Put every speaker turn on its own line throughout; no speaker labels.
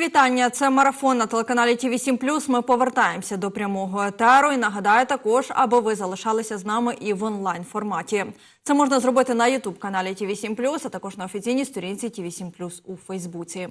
Вітання. Це марафон на телеканалі ТВ 7 Ми повертаємося до прямого етеру. І нагадаю також, аби ви залишалися з нами і в онлайн форматі. Це можна зробити на Ютуб каналі ТВ 7 а також на офіційній сторінці ТВ 7 у Фейсбуці.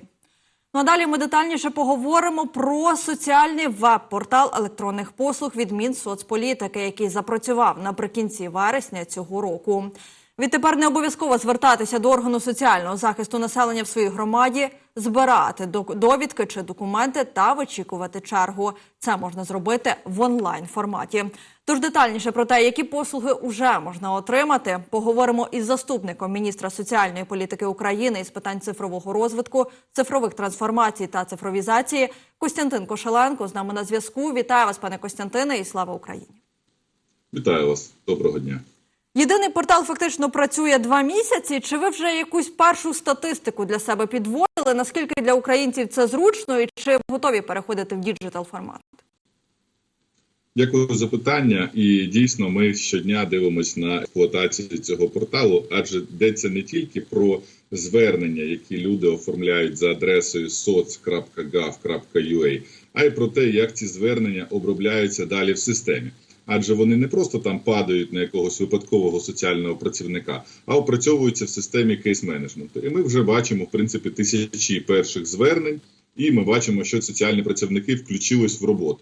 Ну а далі ми детальніше поговоримо про соціальний веб-портал електронних послуг від Мінсоцполітики, який запрацював наприкінці вересня цього року. Відтепер не обов'язково звертатися до органу соціального захисту населення в своїй громаді, збирати довідки чи документи та вичікувати чергу. Це можна зробити в онлайн форматі. Тож детальніше про те, які послуги вже можна отримати, поговоримо із заступником міністра соціальної політики України із питань цифрового розвитку, цифрових трансформацій та цифровізації Костянтин Кошеленко з нами на зв'язку. Вітаю вас, пане Костянтине, і слава Україні.
Вітаю вас, доброго дня.
Єдиний портал фактично працює два місяці. Чи ви вже якусь першу статистику для себе підводили? Наскільки для українців це зручно, і чи готові переходити в діджитал формат?
Дякую за питання. І дійсно, ми щодня дивимося на експлуатацію цього порталу, адже йдеться не тільки про звернення, які люди оформляють за адресою soc.gov.ua, а й про те, як ці звернення обробляються далі в системі. Адже вони не просто там падають на якогось випадкового соціального працівника, а опрацьовуються в системі кейс-менеджменту. І ми вже бачимо в принципі тисячі перших звернень, і ми бачимо, що соціальні працівники включились в роботу.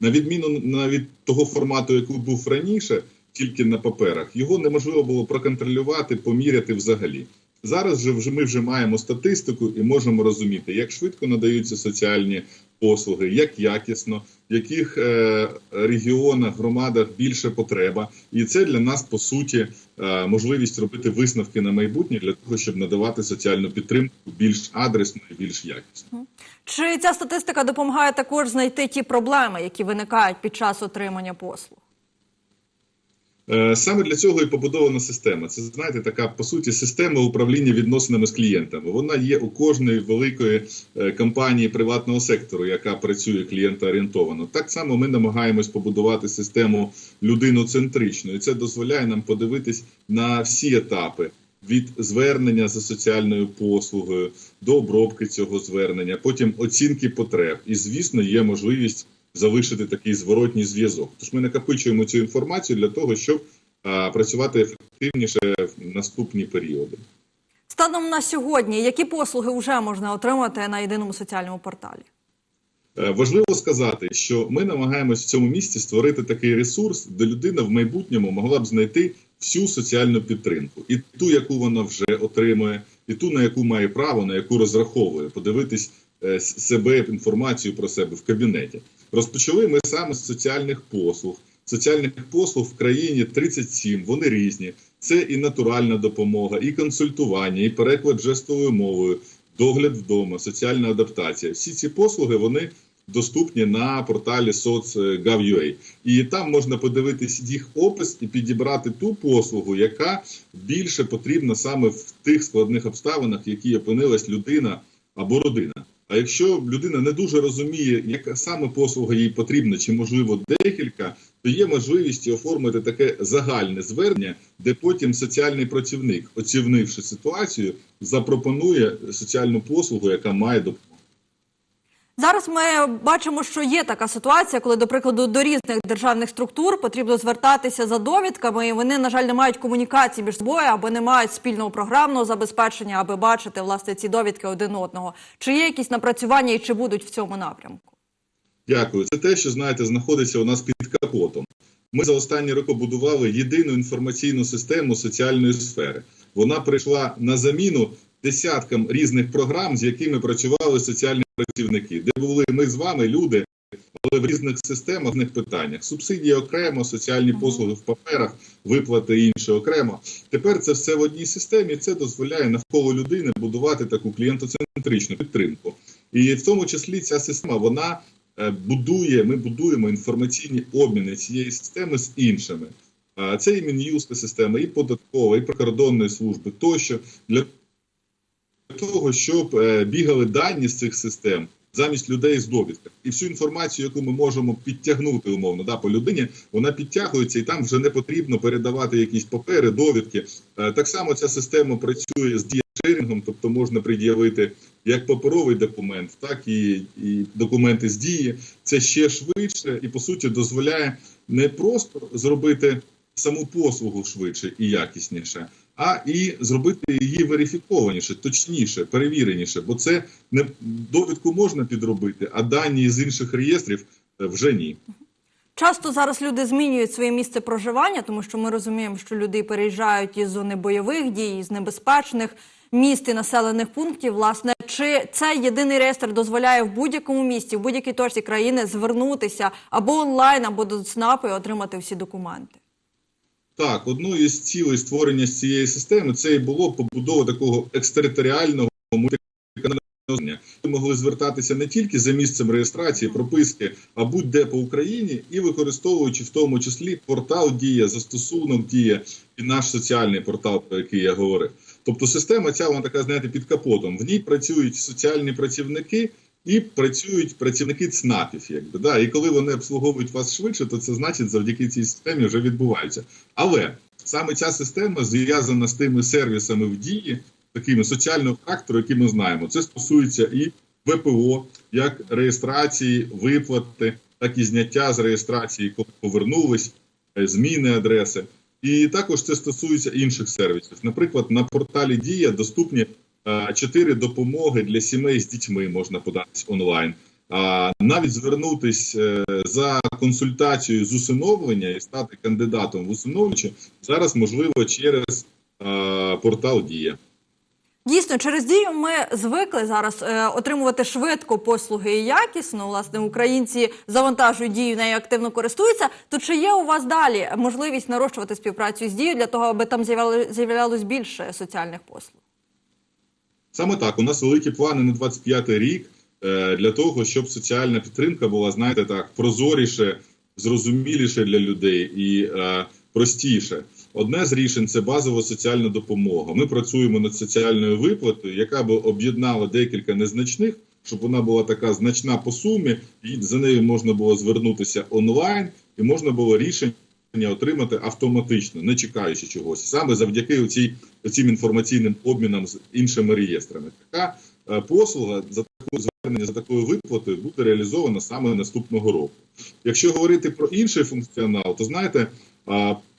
На відміну на від того формату, який був раніше, тільки на паперах, його неможливо було проконтролювати, поміряти взагалі. Зараз же ми вже маємо статистику і можемо розуміти, як швидко надаються соціальні послуги, як якісно, в яких е, регіонах, громадах більше потреба, і це для нас по суті е, можливість робити висновки на майбутнє для того, щоб надавати соціальну підтримку більш адресно і більш якісно.
Чи ця статистика допомагає також знайти ті проблеми, які виникають під час отримання послуг?
Е, Саме для цього і побудована система. Це знаєте, така по суті система управління відносинами з клієнтами. Вона є у кожної великої е, компанії приватного сектору, яка працює клієнтоорієнтовано. Так само ми намагаємось побудувати систему людиноцентричну, і це дозволяє нам подивитись на всі етапи. Від звернення за соціальною послугою до обробки цього звернення, потім оцінки потреб, і звісно, є можливість залишити такий зворотній зв'язок. Тож ми накопичуємо цю інформацію для того, щоб а, працювати ефективніше в наступні періоди.
Станом на сьогодні, які послуги вже можна отримати на єдиному соціальному порталі?
Е, Важливо сказати, що ми намагаємось в цьому місці створити такий ресурс, де людина в майбутньому могла б знайти всю соціальну підтримку, і ту, яку вона вже отримує, і ту, на яку має право, на яку розраховує, подивитись е, себе інформацію про себе в кабінеті. Розпочали ми саме з соціальних послуг. Соціальних послуг в країні 37, вони різні. Це і натуральна допомога, і консультування, і переклад жестовою мовою, догляд вдома, соціальна адаптація. Всі ці послуги вони доступні на порталі soc.gov.ua. І там можна подивитись їх опис і підібрати ту послугу, яка більше потрібна саме в тих складних обставинах, в які опинилась людина або родина. А якщо людина не дуже розуміє, яка саме послуга їй потрібна, чи можливо декілька, то є можливість оформити таке загальне звернення, де потім соціальний працівник, оцінивши ситуацію, запропонує соціальну послугу, яка має допомогу.
Зараз ми бачимо, що є така ситуація, коли, до прикладу, до різних державних структур потрібно звертатися за довідками, і вони, на жаль, не мають комунікації між собою або не мають спільного програмного забезпечення, аби бачити власне ці довідки один одного. Чи є якісь напрацювання і чи будуть в цьому напрямку?
Дякую. Це те, що знаєте, знаходиться у нас під капотом. Ми за останні роки будували єдину інформаційну систему соціальної сфери. Вона прийшла на заміну десяткам різних програм, з якими працювали соціальні працівники, де були ми з вами, люди, але в різних системах, в різних питаннях. Субсидії окремо, соціальні послуги в паперах, виплати інше окремо. Тепер це все в одній системі. Це дозволяє навколо людини будувати таку клієнтоцентричну підтримку. І в тому числі ця система вона е, будує. Ми будуємо інформаційні обміни цієї системи з іншими. Це і мін'юстна система, і податкова, і прикордонної служби тощо для того, щоб е, бігали дані з цих систем замість людей з довідками. І всю інформацію, яку ми можемо підтягнути умовно да, по людині, вона підтягується, і там вже не потрібно передавати якісь папери, довідки. Е, Так само ця система працює з каршерінгом, тобто можна пред'явити як паперовий документ, так і, і документи з дії. Це ще швидше і по суті дозволяє не просто зробити саму послугу швидше і якісніше, а і зробити її верифікованіше, точніше, перевіреніше, бо це не довідку можна підробити, а дані з інших реєстрів е, вже ні.
Часто зараз люди змінюють своє місце проживання, тому що ми розуміємо, що люди переїжджають із зони бойових дій, з небезпечних міст і населених пунктів. Власне, чи цей єдиний реєстр дозволяє в будь-якому місті, в будь-якій точці країни звернутися або онлайн, або до ЦНАПу і отримати всі документи?
Так, одною із цілей створення цієї системи це і було побудова такого екстериторіального мультиканального знання. Ви могли звертатися не тільки за місцем реєстрації, прописки, а будь-де по Україні, і використовуючи в тому числі портал Дія, застосунок Дія і наш соціальний портал, про який я говорив. Тобто система ця вона така, знаєте, під капотом. В ній працюють соціальні працівники. І працюють працівники ЦНАПів, якби да. І коли вони обслуговують вас швидше, то це значить завдяки цій системі вже відбувається. Але саме ця система зв'язана з тими сервісами в дії, такими соціального характеру, які ми знаємо. Це стосується і ВПО, як реєстрації, виплати, так і зняття з реєстрації, коли повернулись, е, зміни адреси. І також це стосується інших сервісів. Наприклад, на порталі Дія доступні чотири допомоги для сімей з дітьми можна податись онлайн. А навіть звернутись е, за консультацією з усиновлення і стати кандидатом в усиновлювачі зараз можливо через е, портал Дія.
Дійсно, через дію ми звикли зараз е, отримувати швидко послуги і якісно. Власне, українці завантажують дію, нею активно користуються. То чи є у вас далі можливість нарощувати співпрацю з дією для того, аби там з'являлось більше соціальних послуг?
Саме так, у нас великі плани на 25-й рік е, для того, щоб соціальна підтримка була, знаєте, так, прозоріше, зрозуміліше для людей і е, простіше. Одне з рішень це базова соціальна допомога. Ми працюємо над соціальною виплатою, яка б об'єднала декілька незначних, щоб вона була така значна по сумі, і за нею можна було звернутися онлайн, і можна було рішення отримати автоматично, не чекаючи чогось, саме завдяки оцій, цим інформаційним обмінам з іншими реєстрами. Така е, послуга за такою звернення за такою виплатою буде реалізована саме наступного року. Якщо говорити про інший функціонал, то знаєте,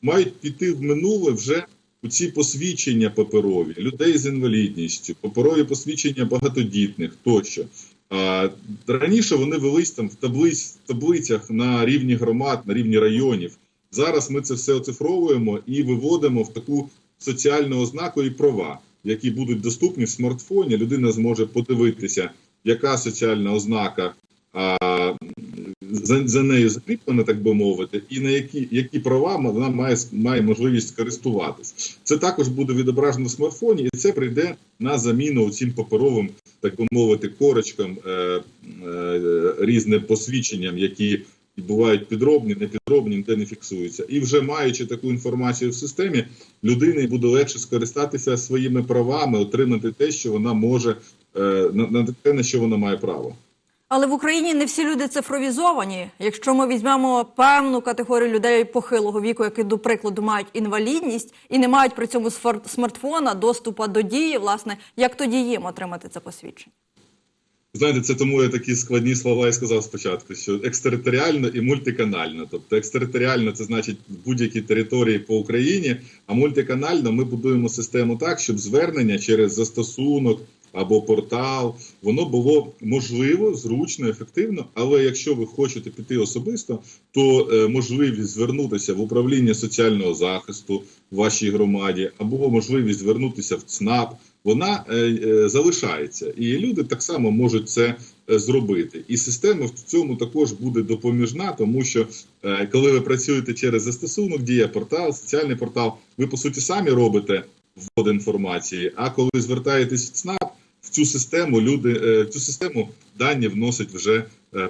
мають піти в минуле вже у ці посвідчення паперові людей з інвалідністю, паперові посвідчення багатодітних тощо. Раніше вони велись там в таблицях на рівні громад, на рівні районів. Зараз ми це все оцифровуємо і виводимо в таку соціальну ознаку і права, які будуть доступні в смартфоні. Людина зможе подивитися, яка соціальна ознака а, за, за нею закріплена, так би мовити, і на які, які права вона має, має можливість користуватись. Це також буде відображено в смартфоні, і це прийде на заміну цим паперовим, так би мовити, корочкам, е, е, різним посвідченням, які бувають підробні, непідробні, ніде не фіксуються. І вже маючи таку інформацію в системі, людині буде легше скористатися своїми правами, отримати те, що вона може е, на, те, на що вона має право.
Але в Україні не всі люди цифровізовані. Якщо ми візьмемо певну категорію людей похилого віку, які, до прикладу, мають інвалідність і не мають при цьому смартфона, доступу до дії, власне, як тоді їм отримати це посвідчення?
Знаєте, це тому я такі складні слова і сказав спочатку, що екстериторіально і мультиканально. Тобто екстериторіально це значить будь-якій території по Україні, а мультиканально ми будуємо систему так, щоб звернення через застосунок або портал воно було можливо, зручно, ефективно. Але якщо ви хочете піти особисто, то е, можливість звернутися в управління соціального захисту в вашій громаді, або можливість звернутися в ЦНАП, вона е, е, залишається, і люди так само можуть це е, зробити. І система в цьому також буде допоміжна, тому що коли ви працюєте через застосунок, дія портал, соціальний портал, ви по суті самі робите ввод інформації. А коли звертаєтесь в ЦНАП, в цю систему люди в цю систему дані вносить вже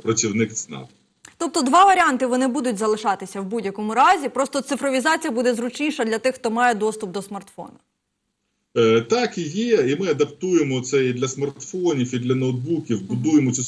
працівник ЦНАП.
Тобто два варіанти вони будуть залишатися в будь-якому разі. Просто цифровізація буде зручніша для тих, хто має доступ до смартфона.
Е, Так і є, і ми адаптуємо це і для смартфонів, і для ноутбуків, будуємо цю,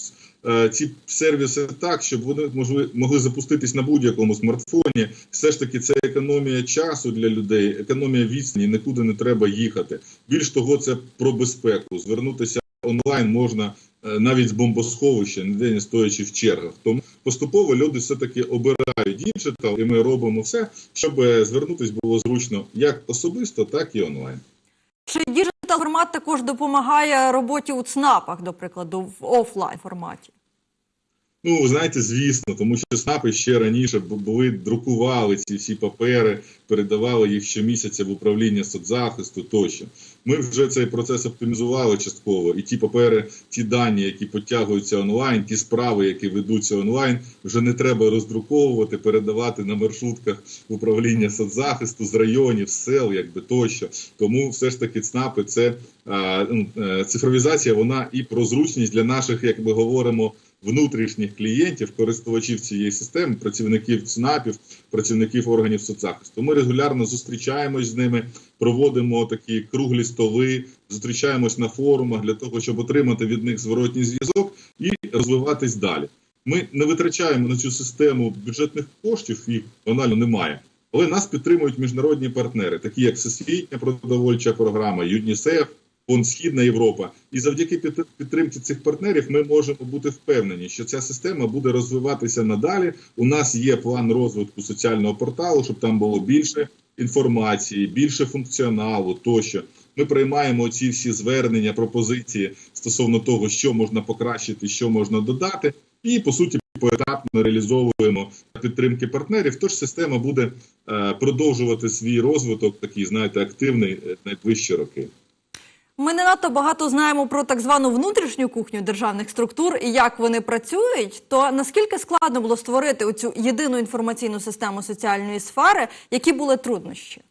е, ці сервіси так, щоб вони можли, могли запуститись на будь-якому смартфоні. Все ж таки, це економія часу для людей, економія відстані, нікуди не треба їхати. Більш того, це про безпеку. Звернутися онлайн можна е, навіть з бомбосховища, ніде не стоячи в чергах. Тому поступово люди все-таки обирають діджитал, і ми робимо все, щоб звернутись було зручно як особисто, так і онлайн.
Чи діджитал формат також допомагає роботі у ЦНАПах, до прикладу, в офлайн форматі?
Ну, ви знаєте, звісно, тому що СНАПи ще раніше були, друкували ці всі папери, передавали їх щомісяця в управління соцзахисту тощо. Ми вже цей процес оптимізували частково, і ті папери, ті дані, які потягуються онлайн, ті справи, які ведуться онлайн, вже не треба роздруковувати, передавати на маршрутках управління соцзахисту з районів, сел, якби тощо. Тому все ж таки ЦНАПи це ну, е, цифровізація, вона і про зручність для наших, як ми говоримо внутрішніх клієнтів, користувачів цієї системи, працівників ЦНАПів, працівників органів соцзахисту. Ми регулярно зустрічаємось з ними, проводимо такі круглі столи, зустрічаємось на форумах для того, щоб отримати від них зворотній зв'язок і розвиватись далі. Ми не витрачаємо на цю систему бюджетних коштів, їх банально немає. Але нас підтримують міжнародні партнери, такі як Всесвітня продовольча програма, ЮНІСЕФ, Фонд Східна Європа. І завдяки підтримці цих партнерів ми можемо бути впевнені, що ця система буде розвиватися надалі. У нас є план розвитку соціального порталу, щоб там було більше інформації, більше функціоналу тощо. Ми приймаємо ці всі звернення, пропозиції стосовно того, що можна покращити, що можна додати, і по суті поетапно реалізовуємо підтримки партнерів. Тож система буде е, продовжувати свій розвиток, такий знаєте, активний е, найближчі роки.
Ми не надто багато знаємо про так звану внутрішню кухню державних структур і як вони працюють. То наскільки складно було створити оцю єдину інформаційну систему соціальної сфери, які були труднощі?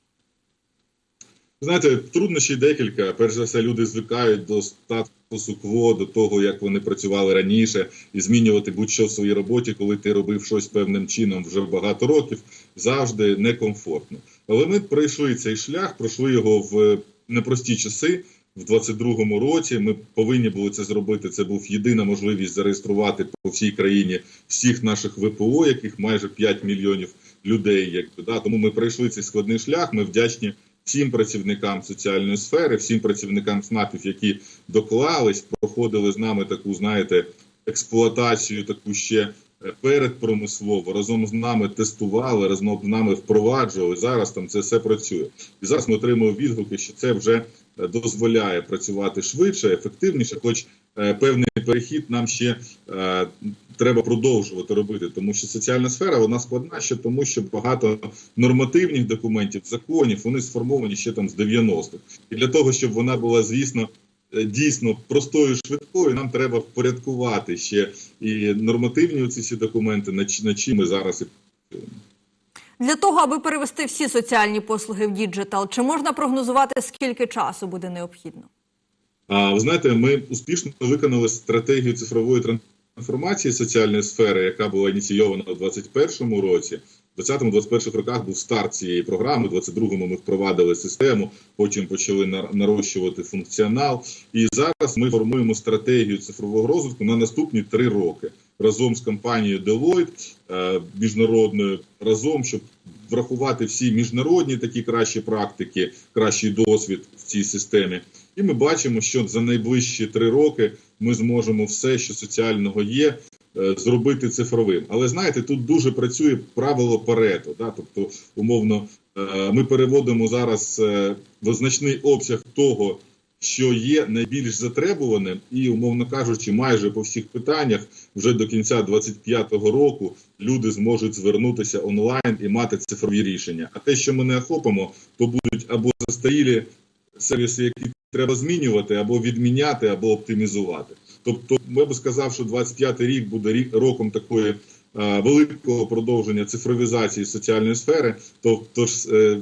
Знаєте, труднощі декілька. Перш за все, люди звикають до статусу кво, до того, як вони працювали раніше, і змінювати будь-що в своїй роботі, коли ти робив щось певним чином вже багато років, завжди некомфортно. Але ми пройшли цей шлях, пройшли його в непрості часи. В 22-му році ми повинні були це зробити. Це був єдина можливість зареєструвати по всій країні всіх наших ВПО, яких майже 5 мільйонів людей. Якби да тому ми пройшли цей складний шлях. Ми вдячні всім працівникам соціальної сфери, всім працівникам СНАПів, які доклались, проходили з нами таку, знаєте, експлуатацію, таку ще е, передпромислово, разом з нами тестували, разом з нами впроваджували. Зараз там це все працює. І зараз ми отримуємо відгуки, що це вже дозволяє працювати швидше, ефективніше, хоч е, певний перехід нам ще е, треба продовжувати робити, тому що соціальна сфера вона складна ще тому, що багато нормативних документів, законів вони сформовані ще там з 90-х. І для того, щоб вона була, звісно, е, дійсно простою, швидкою, нам треба впорядкувати ще і нормативні ці всі документи, на, над чим ми зараз і.
Для того, аби перевести всі соціальні послуги в діджитал, чи можна прогнозувати, скільки часу буде необхідно?
А ви знаєте, ми успішно виконали стратегію цифрової трансформації соціальної сфери, яка була ініційована у 2021 році. В 2020-2021 роках був старт цієї програми. У 22-му ми впровадили систему, потім почали нар- нарощувати функціонал. І зараз ми формуємо стратегію цифрового розвитку на наступні три роки разом з компанією Deloitte е, міжнародною, разом, щоб врахувати всі міжнародні такі кращі практики, кращий досвід в цій системі. І ми бачимо, що за найближчі три роки ми зможемо все, що соціального є, е, зробити цифровим. Але знаєте, тут дуже працює правило Парето. Да? Тобто, умовно, е, ми переводимо зараз значний обсяг того, що є найбільш затребуваним, і, умовно кажучи, майже по всіх питаннях вже до кінця 2025 року люди зможуть звернутися онлайн і мати цифрові рішення. А те, що ми не охопимо, то будуть або застарілі сервіси, які треба змінювати, або відміняти, або оптимізувати. Тобто, я би сказав, що 25-й рік буде роком такої великого продовження цифровізації соціальної сфери. То- Тож е,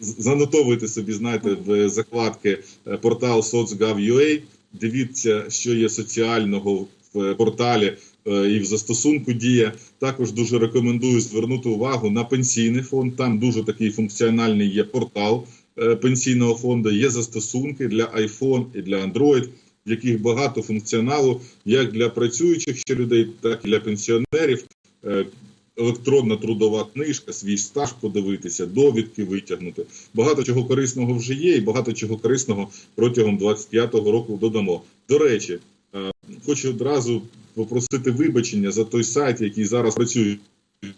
занотовуйте собі, знаєте, в закладки е, портал soцgov.ua, дивіться, що є соціального в е, порталі е, і в застосунку дія. Також дуже рекомендую звернути увагу на пенсійний фонд. Там дуже такий функціональний є портал е, пенсійного фонду, є застосунки для iPhone і для Android, в яких багато функціоналу як для працюючих ще людей, так і для пенсіонерів. Е, Електронна трудова книжка, свій стаж подивитися, довідки витягнути. Багато чого корисного вже є, і багато чого корисного протягом 25-го року додамо. До речі, е, хочу одразу попросити вибачення за той сайт, який зараз працює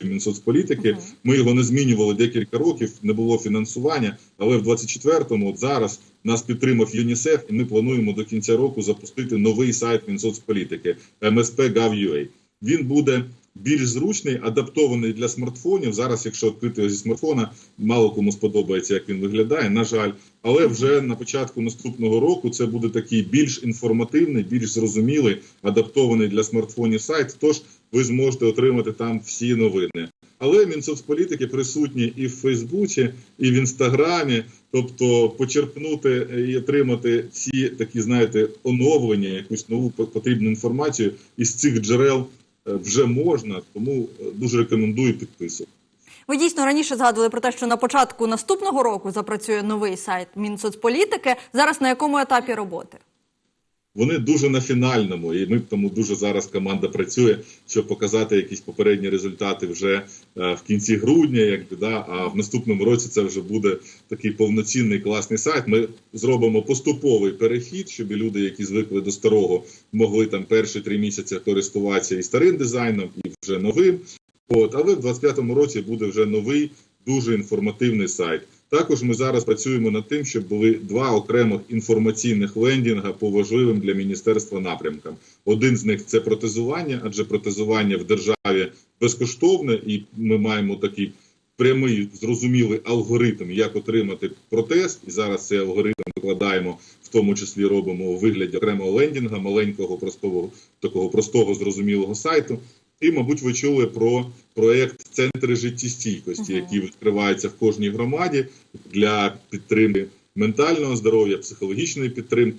Мінсоцполітики. Ми його не змінювали декілька років, не було фінансування. Але в 24-му, от зараз нас підтримав ЮНІСЕФ, і ми плануємо до кінця року запустити новий сайт Мінсоцполітики msp.gov.ua. Він буде більш зручний, адаптований для смартфонів. Зараз, якщо відкрити його зі смартфона, мало кому сподобається, як він виглядає. На жаль, але вже на початку наступного року це буде такий більш інформативний, більш зрозумілий, адаптований для смартфонів сайт. Тож ви зможете отримати там всі новини. Але Мінсоцполітики присутні і в Фейсбуці, і в Інстаграмі. Тобто почерпнути і отримати ці такі, знаєте, оновлення, якусь нову потрібну інформацію із цих джерел е, вже можна. Тому е, дуже рекомендую підписувати.
Ви дійсно раніше згадували про те, що на початку наступного року запрацює новий сайт Мінсоцполітики. Зараз на якому етапі роботи?
Вони дуже на фінальному, і ми тому дуже зараз команда працює, щоб показати якісь попередні результати вже е, в кінці грудня, якби да. А в наступному році це вже буде такий повноцінний класний сайт. Ми зробимо поступовий перехід, щоб люди, які звикли до старого, могли там перші три місяці користуватися і старим дизайном, і вже новим. От, але в 25-му році буде вже новий, дуже інформативний сайт. Також ми зараз працюємо над тим, щоб були два окремих інформаційних лендінга по важливим для міністерства напрямкам. Один з них це протезування, адже протезування в державі безкоштовне, і ми маємо такий прямий зрозумілий алгоритм, як отримати протез. І зараз цей алгоритм викладаємо, в тому числі робимо у вигляді окремого лендінга, маленького, простого такого простого зрозумілого сайту. І, мабуть, ви чули про проект Центри життєстійкості,
Мгм.
які відкриваються в кожній громаді для підтримки ментального здоров'я, психологічної підтримки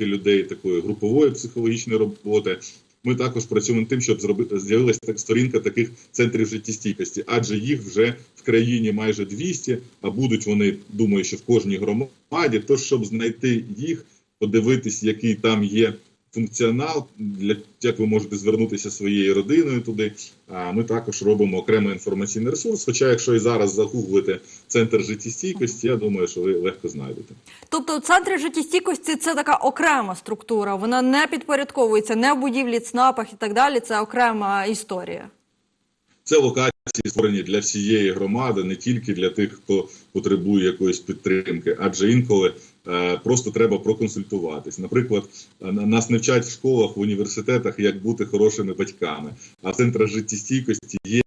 людей, такої групової психологічної роботи. Ми також працюємо над тим, щоб зробити з'явилася так сторінка таких центрів життєстійкості, адже їх вже в країні майже 200, а будуть вони, думаю, що в кожній громаді. Тож, щоб знайти їх, подивитись, який там є функціонал, для як ви можете звернутися своєю родиною туди. А ми також робимо окремий інформаційний ресурс. Хоча, якщо і зараз загуглите центр життєстійкості, я думаю, що ви легко знайдете.
Тобто, центри життєстійкості це така окрема структура. Вона не підпорядковується не в будівлі, ЦНАПах і так далі. Це окрема історія.
Це локації створені для всієї громади, не тільки для тих, хто потребує якоїсь підтримки, адже інколи е, просто треба проконсультуватись. Наприклад, е, на- нас не вчать в школах, в університетах, як бути хорошими батьками. А в центрах життєстійкості є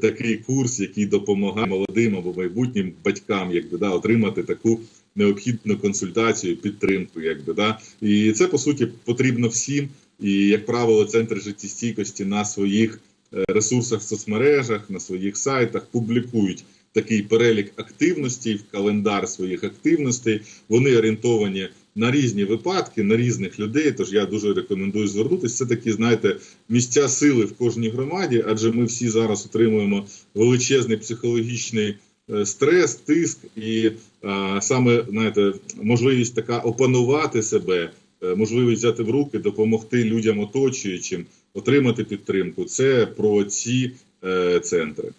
такий курс, який допомагає молодим або майбутнім батькам, якби да, отримати таку необхідну консультацію, підтримку, якби да. І це по суті потрібно всім. І як правило, центр життєстійкості на своїх ресурсах в соцмережах, на своїх сайтах публікують такий перелік активностей, календар своїх активностей. Вони орієнтовані на різні випадки, на різних людей. Тож я дуже рекомендую звернутися. Це такі, знаєте, місця сили в кожній громаді, адже ми всі зараз отримуємо величезний психологічний е, стрес, тиск і е, саме знаєте, можливість така опанувати себе, е, можливість взяти в руки, допомогти людям оточуючим, отримати підтримку. Це про ці е, центри.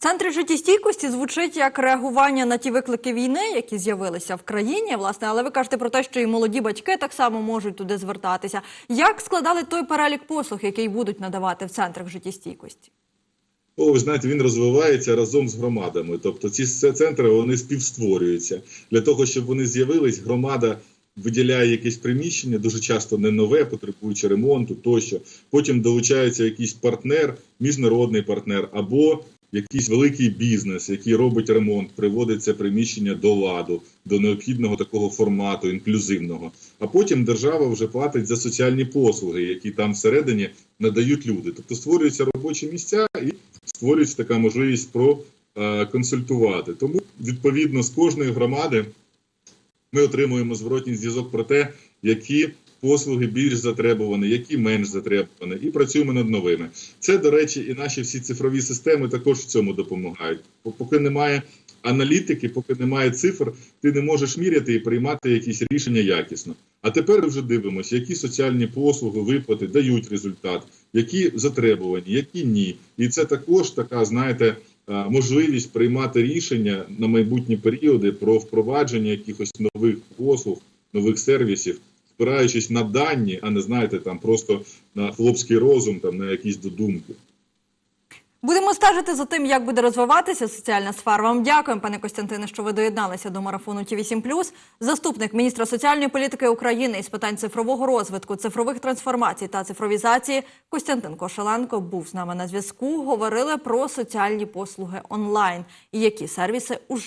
Центри життєстійкості звучить як реагування на ті виклики війни, які з'явилися в країні, власне, але ви кажете про те, що і молоді батьки так само можуть туди звертатися. Як складали той перелік послуг, який будуть надавати в центрах життєстійкості?
О, ви знаєте, він розвивається разом з громадами. Тобто ці центри вони співстворюються для того, щоб вони з'явились. Громада виділяє якесь приміщення, дуже часто не нове, потребуючи ремонту тощо. Потім долучається якийсь партнер, міжнародний партнер або якийсь великий бізнес, який робить ремонт, приводить це приміщення до ладу, до необхідного такого формату інклюзивного. А потім держава вже платить за соціальні послуги, які там всередині надають люди. Тобто створюються робочі місця і створюється така можливість проконсультувати. Тому відповідно з кожної громади ми отримуємо зворотній зв'язок про те, які послуги більш затребувані, які менш затребувані, і працюємо над новими. Це, до речі, і наші всі цифрові системи також в цьому допомагають. Поки немає аналітики, поки немає цифр, ти не можеш міряти і приймати якісь рішення якісно. А тепер вже дивимося, які соціальні послуги, виплати дають результат, які затребувані, які ні. І це також така, знаєте, можливість приймати рішення на майбутні періоди про впровадження якихось нових послуг, нових сервісів, спираючись на дані, а не знаєте, там просто на хлопський розум, там на якісь додумки.
Будемо стежити за тим, як буде розвиватися соціальна сфера. Вам дякуємо, пане Костянтине, що ви доєдналися до марафону ті 8 Заступник міністра соціальної політики України із питань цифрового розвитку, цифрових трансформацій та цифровізації Костянтин Кошеленко був з нами на зв'язку. Говорили про соціальні послуги онлайн і які сервіси уже